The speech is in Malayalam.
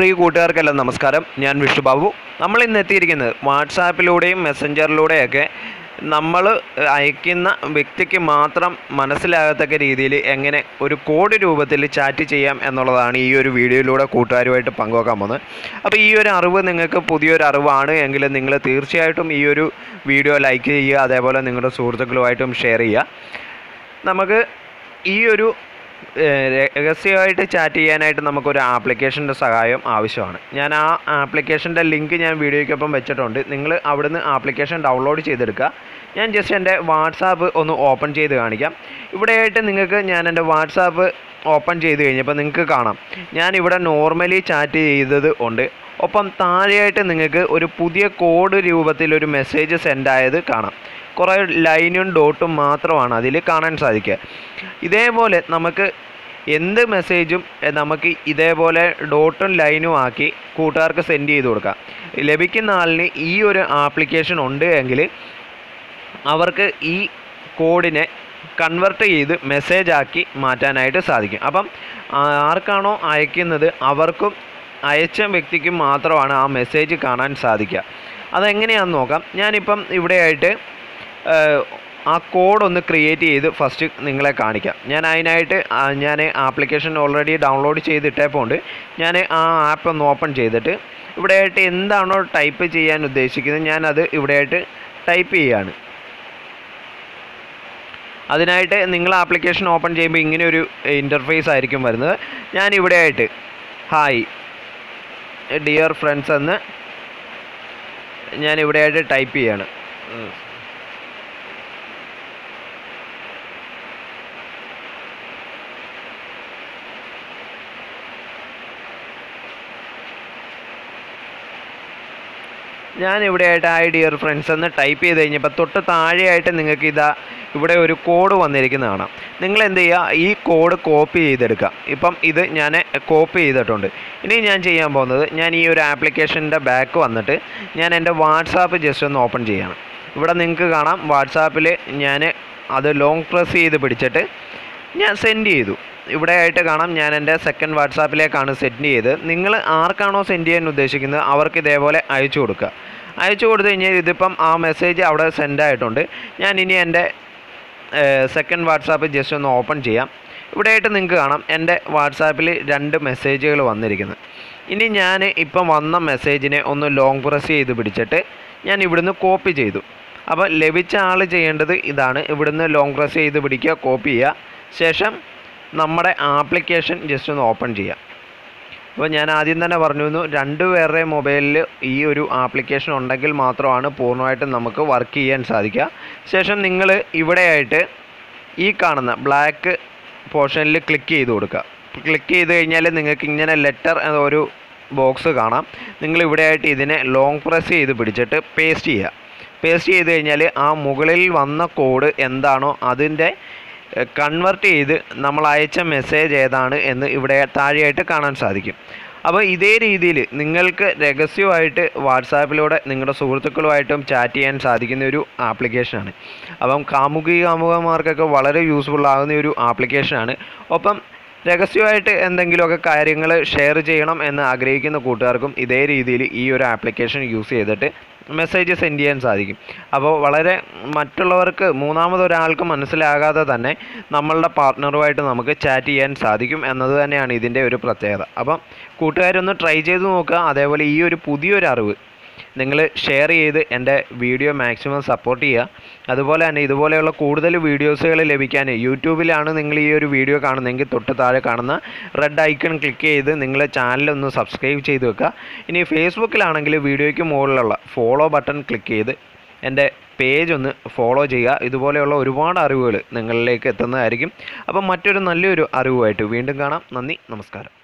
പ്രിയ കൂട്ടുകാർക്കെല്ലാം നമസ്കാരം. ഞാൻ വിഷ്ണുബാബു നമ്മൾ ഇന്ന് എത്തിയിരിക്കുന്നത് വാട്സാപ്പിലൂടെയും മെസ്സഞ്ചറിലൂടെയൊക്കെ നമ്മൾ അയക്കുന്ന വ്യക്തിക്ക് മാത്രം മനസ്സിലാകത്തക്ക രീതിയിൽ എങ്ങനെ ഒരു കോഡ് രൂപത്തിൽ ചാറ്റ് ചെയ്യാം എന്നുള്ളതാണ് ഈ ഒരു വീഡിയോയിലൂടെ കൂട്ടുകാരുമായിട്ട് പങ്കുവെക്കാൻ പോകുന്നത്. അപ്പോൾ ഈ ഒരു അറിവ് നിങ്ങൾക്ക് പുതിയൊരു അറിവാണ് എങ്കിൽ നിങ്ങൾ തീർച്ചയായിട്ടും ഈ ഒരു വീഡിയോ ലൈക്ക് ചെയ്യുക അതേപോലെ നിങ്ങളുടെ സുഹൃത്തുക്കളുമായിട്ടും ഷെയർ ചെയ്യുക. നമുക്ക് ഈ ഒരു രഹസ്യമായിട്ട് ചാറ്റ് ചെയ്യാനായിട്ട് നമുക്കൊരു ആപ്ലിക്കേഷന്റെ സഹായം ആവശ്യമാണ്. ഞാൻ ആ ആപ്ലിക്കേഷന്റെ ലിങ്ക് ഞാൻ വീഡിയോയ്ക്കൊപ്പം വെച്ചിട്ടുണ്ട്. നിങ്ങൾ അവിടുന്ന് ആപ്ലിക്കേഷൻ ഡൗൺലോഡ് ചെയ്തെടുക്കുക. ഞാൻ ജസ്റ്റ് എന്റെ വാട്സാപ്പ് ഒന്ന് ഓപ്പൺ ചെയ്ത് കാണിക്കാം. ഇവിടെയായിട്ട് നിങ്ങൾക്ക് ഞാൻ എന്റെ വാട്സാപ്പ് ഓപ്പൺ ചെയ്ത് കഴിഞ്ഞപ്പോൾ നിങ്ങൾക്ക് കാണാം. ഞാൻ ഇവിടെ നോർമലി ചാറ്റ് ചെയ്തത് ഉണ്ട്. ഒപ്പം താഴെയായിട്ട് നിങ്ങൾക്ക് ഒരു പുതിയ കോഡ് രൂപത്തിൽ ഒരു മെസ്സേജ് സെൻഡ് കാണാം. കുറേ ലൈനും ഡോട്ടും മാത്രമാണ് അതിൽ കാണാൻ സാധിക്കുക. ഇതേപോലെ നമുക്ക് എന്ത് മെസ്സേജും നമുക്ക് ഇതേപോലെ ഡോട്ടും ലൈനും ആക്കി കൂട്ടുകാർക്ക് സെൻഡ് ചെയ്ത് കൊടുക്കാം. ലഭിക്കുന്ന ആളിന് ഈ ഒരു ആപ്ലിക്കേഷൻ ഉണ്ട് എങ്കിൽ അവർക്ക് ഈ കോഡിനെ കൺവെർട്ട് ചെയ്ത് മെസ്സേജ് ആക്കി മാറ്റാനായിട്ട് സാധിക്കും. അപ്പം ആർക്കാണോ അയക്കുന്നത് അവർക്കും അയച്ച വ്യക്തിക്കും മാത്രമാണ് ആ മെസ്സേജ് കാണാൻ സാധിക്കുക. അതെങ്ങനെയാണെന്ന് നോക്കാം. ഞാനിപ്പം ഇവിടെയായിട്ട് ആ കോഡ് ഒന്ന് ക്രിയേറ്റ് ചെയ്ത് ഫസ്റ്റ് നിങ്ങളെ കാണിക്കാം. ഞാൻ അതിനായിട്ട് ഞാൻ ആപ്ലിക്കേഷൻ ഓൾറെഡി ഡൗൺലോഡ് ചെയ്തിട്ടേപ്പോണ്ട്. ഞാൻ ആ ആപ്പ് ഒന്ന് ഓപ്പൺ ചെയ്തിട്ട് ഇവിടെയായിട്ട് എന്താണോ ടൈപ്പ് ചെയ്യാൻ ഉദ്ദേശിക്കുന്നത് ഞാനത് ഇവിടെയായിട്ട് ടൈപ്പ് ചെയ്യാണ്. അതിനായിട്ട് നിങ്ങൾ ആപ്ലിക്കേഷൻ ഓപ്പൺ ചെയ്യുമ്പോൾ ഇങ്ങനെ ഒരു ഇന്റർഫേസ് ആയിരിക്കും വരുന്നത്. ഞാൻ ഇവിടെയായിട്ട് ഹായ് ഡിയർ ഫ്രണ്ട്സ് എന്ന് ഞാൻ ഇവിടെയായിട്ട് ടൈപ്പ് ചെയ്യാണ്. ഉം. ഞാൻ ഇവിടെയായിട്ട് ഹായ് ഡിയർ ഫ്രണ്ട്സ് എന്ന് ടൈപ്പ് ചെയ്ത് കഴിഞ്ഞപ്പോൾ തൊട്ട് താഴെയായിട്ട് നിങ്ങൾക്ക് ഇതാ ഇവിടെ ഒരു കോഡ് വന്നിരിക്കുന്നത് കാണാം. നിങ്ങൾ എന്ത് ചെയ്യുക ഈ കോഡ് കോപ്പി ചെയ്തെടുക്കുക. ഇപ്പം ഇത് ഞാൻ കോപ്പി ചെയ്തിട്ടുണ്ട്. ഇനി ഞാൻ ചെയ്യാൻ പോകുന്നത് ഞാൻ ഈ ഒരു ആപ്ലിക്കേഷന്റെ ബാക്ക് വന്നിട്ട് ഞാൻ എന്റെ വാട്സാപ്പ് ജസ്റ്റ് ഒന്ന് ഓപ്പൺ ചെയ്യണം. ഇവിടെ നിങ്ങൾക്ക് കാണാം. വാട്സാപ്പിൽ ഞാൻ അത് ലോങ് പ്രസ് ചെയ്ത് പിടിച്ചിട്ട് ഞാൻ സെൻഡ് ചെയ്തു. ഇവിടെ ആയിട്ട് കാണാം ഞാൻ എന്റെ സെക്കൻഡ് വാട്സാപ്പിലേക്കാണ് സെൻഡ് ചെയ്ത്. നിങ്ങൾ ആർക്കാണോ സെൻഡ് ചെയ്യാൻ ഉദ്ദേശിക്കുന്നത് അവർക്ക് ഇതേപോലെ അയച്ചു കൊടുക്കുക. അയച്ചു കൊടുത്തു കഴിഞ്ഞാൽ ഇതിപ്പം ആ മെസ്സേജ് അവിടെ സെൻഡ് ആയിട്ടുണ്ട്. ഞാൻ ഇനി എന്റെ സെക്കൻഡ് വാട്സാപ്പ് ജസ്റ്റ് ഒന്ന് ഓപ്പൺ ചെയ്യാം. ഇവിടെ ആയിട്ട് നിങ്ങൾക്ക് കാണാം എന്റെ വാട്സാപ്പിൽ രണ്ട് മെസ്സേജുകൾ വന്നിരിക്കുന്നത് ഇനി ഞാൻ ഇപ്പം വന്ന മെസ്സേജിനെ ഒന്ന് ലോങ് പ്രസ് ചെയ്ത് പിടിച്ചിട്ട് ഞാൻ ഇവിടുന്ന് കോപ്പി ചെയ്തു. അപ്പോൾ ലഭിച്ച ആൾ ചെയ്യേണ്ടത് ഇതാണ്. ഇവിടുന്ന് ലോങ് പ്രസ് ചെയ്ത് പിടിക്കുക കോപ്പി ചെയ്യുക. ശേഷം നമ്മുടെ ആപ്ലിക്കേഷൻ ജസ്റ്റ് ഒന്ന് ഓപ്പൺ ചെയ്യാം. അപ്പോൾ ഞാൻ ആദ്യം തന്നെ പറഞ്ഞു പറഞ്ഞിരുന്നു രണ്ട് പേരുടെ മൊബൈലിൽ ഈ ഒരു ആപ്ലിക്കേഷൻ ഉണ്ടെങ്കിൽ മാത്രമാണ് പൂർണമായിട്ടും നമുക്ക് വർക്ക് ചെയ്യാൻ സാധിക്കുക. ശേഷം നിങ്ങൾ ഇവിടെയായിട്ട് ഈ കാണുന്ന ബ്ലാക്ക് പോർഷനിൽ ക്ലിക്ക് ചെയ്ത് കൊടുക്കുക. ക്ലിക്ക് ചെയ്ത് കഴിഞ്ഞാൽ നിങ്ങൾക്ക് ഇങ്ങനെ ലെറ്റർ ഒരു ബോക്സ് കാണാം. നിങ്ങൾ ഇവിടെയായിട്ട് ഇതിനെ ലോങ് പ്രസ് ചെയ്ത് പിടിച്ചിട്ട് പേസ്റ്റ് ചെയ്യുക. പേസ്റ്റ് ചെയ്ത് കഴിഞ്ഞാൽ ആ മുകളിൽ വന്ന കോഡ് എന്താണോ അതിന്റെ കൺവെർട്ട് ചെയ്ത് നമ്മൾ അയച്ച മെസ്സേജ് ഏതാണ് എന്ന് ഇവിടെ താഴെയായിട്ട് കാണാൻ സാധിക്കും. അപ്പോൾ ഇതേ രീതിയിൽ നിങ്ങൾക്ക് രഹസ്യമായിട്ട് വാട്സാപ്പിലൂടെ നിങ്ങളുടെ സുഹൃത്തുക്കളുമായിട്ടും ചാറ്റ് ചെയ്യാൻ സാധിക്കുന്ന ഒരു ആപ്ലിക്കേഷനാണ് അപ്പം കാമുകി കാമുകന്മാർക്കൊക്കെ വളരെ യൂസ്ഫുൾ ആകുന്ന ഒരു ആപ്ലിക്കേഷനാണ് ഒപ്പം രഹസ്യമായിട്ട് എന്തെങ്കിലുമൊക്കെ കാര്യങ്ങൾ ഷെയർ ചെയ്യണം എന്ന് ആഗ്രഹിക്കുന്ന കൂട്ടുകാർക്കും ഇതേ രീതിയിൽ ഈ ഒരു ആപ്ലിക്കേഷൻ യൂസ് ചെയ്തിട്ട് മെസ്സേജ് സെൻഡ് ചെയ്യാൻ സാധിക്കും. അപ്പോൾ വളരെ മറ്റുള്ളവർക്ക് മൂന്നാമതൊരാൾക്ക് മനസ്സിലാകാതെ തന്നെ നമ്മളുടെ പാർട്ട്ണറുമായിട്ട് നമുക്ക് ചാറ്റ് ചെയ്യാൻ സാധിക്കും എന്നത് തന്നെയാണ് ഇതിന്റെ ഒരു പ്രത്യേകത. അപ്പം കൂട്ടുകാരൊന്ന് ട്രൈ ചെയ്ത് നോക്കുക. അതേപോലെ ഈ ഒരു പുതിയൊരു അറിവ് നിങ്ങൾ ഷെയർ ചെയ്ത് എന്റെ വീഡിയോ മാക്സിമം സപ്പോർട്ട് ചെയ്യുക. അതുപോലെ തന്നെ ഇതുപോലെയുള്ള കൂടുതൽ വീഡിയോസുകൾ ലഭിക്കാൻ യൂട്യൂബിലാണ് നിങ്ങൾ ഈ ഒരു വീഡിയോ കാണുന്നതെങ്കിൽ തൊട്ട് താഴെ കാണുന്ന റെഡ് ഐക്കൺ ക്ലിക്ക് ചെയ്ത് നിങ്ങളെ ചാനലൊന്ന് സബ്സ്ക്രൈബ് ചെയ്ത് വെക്കുക. ഇനി ഫേസ്ബുക്കിലാണെങ്കിൽ വീഡിയോയ്ക്ക് മുകളിലുള്ള ഫോളോ ബട്ടൺ ക്ലിക്ക് ചെയ്ത് എന്റെ പേജ് ഒന്ന് ഫോളോ ചെയ്യുക. ഇതുപോലെയുള്ള ഒരുപാട് അറിവുകൾ നിങ്ങളിലേക്ക് എത്തുന്നതായിരിക്കും. അപ്പം മറ്റൊരു നല്ലൊരു അറിവുമായിട്ട് വീണ്ടും കാണാം. നന്ദി നമസ്കാരം.